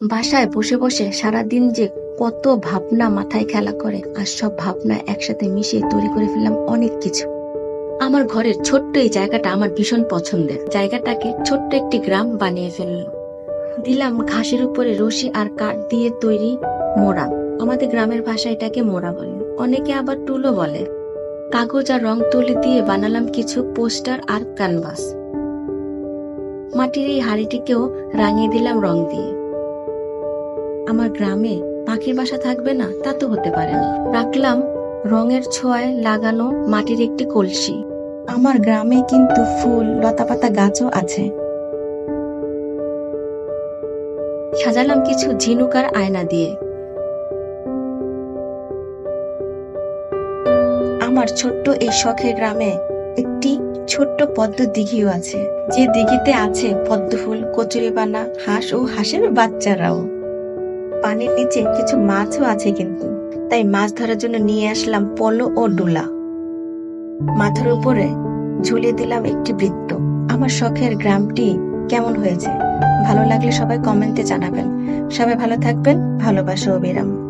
বাসায় বসে বসে সারাদিন যে কত ভাবনা মাথায় খেলা করে, আর সব ভাবনা একসাথে মিশিয়ে তৈরি করে ফেললাম অনেক কিছু। আমার ঘরের ছোট্ট এই জায়গাটা আমার ভীষণ পছন্দের। জায়গাটাকে ছোট্ট একটি গ্রাম বানিয়ে ফেললাম দিলাম ঘাসের উপরে রশি আর কাঠ দিয়ে তৈরি মোড়া। আমাদের গ্রামের ভাষায় এটাকে মোড়া বলে। অনেকে আবার টুলো বলে। কাগজ আর রং তুলি দিয়ে বানালাম কিছু পোস্টার আর ক্যানভাস। মাটির এই হাড়িটিকেও রাঙিয়ে দিলাম রং দিয়ে। আমার গ্রামে পাখির বাসা থাকবে না, তা তো হতে পারে না। রাখলাম রঙের ছোঁয়ায় লাগানো মাটির একটি কলসি। আমার গ্রামে কিন্তু ফুল, লতাপাতা গাছও আছে। সাজালাম কিছু ঝিনুক আর আয়না দিয়ে। আমার ছোট্ট এই শখের গ্রামে একটি ছোট্ট পদ্ম দিঘিও আছে। যে দিঘিতে আছে পদ্ম ফুল কচুরিপানা, হাঁস ও হাঁসের বাচ্চারাও। পানির নিচে কিছু মাছও আছে কিন্তু। তাই মাছ ধরার জন্য নিয়ে আসলাম পলো ও ডুলা। মাথার উপরে ঝুলিয়ে দিলাম একটি বৃত্ত। আমার শখের গ্রামটি কেমন হয়েছে? ভালো লাগলে সবাই কমেন্টে জানাবেন। সবাই ভালো থাকবেন। ভালোবাসা অবিরাম।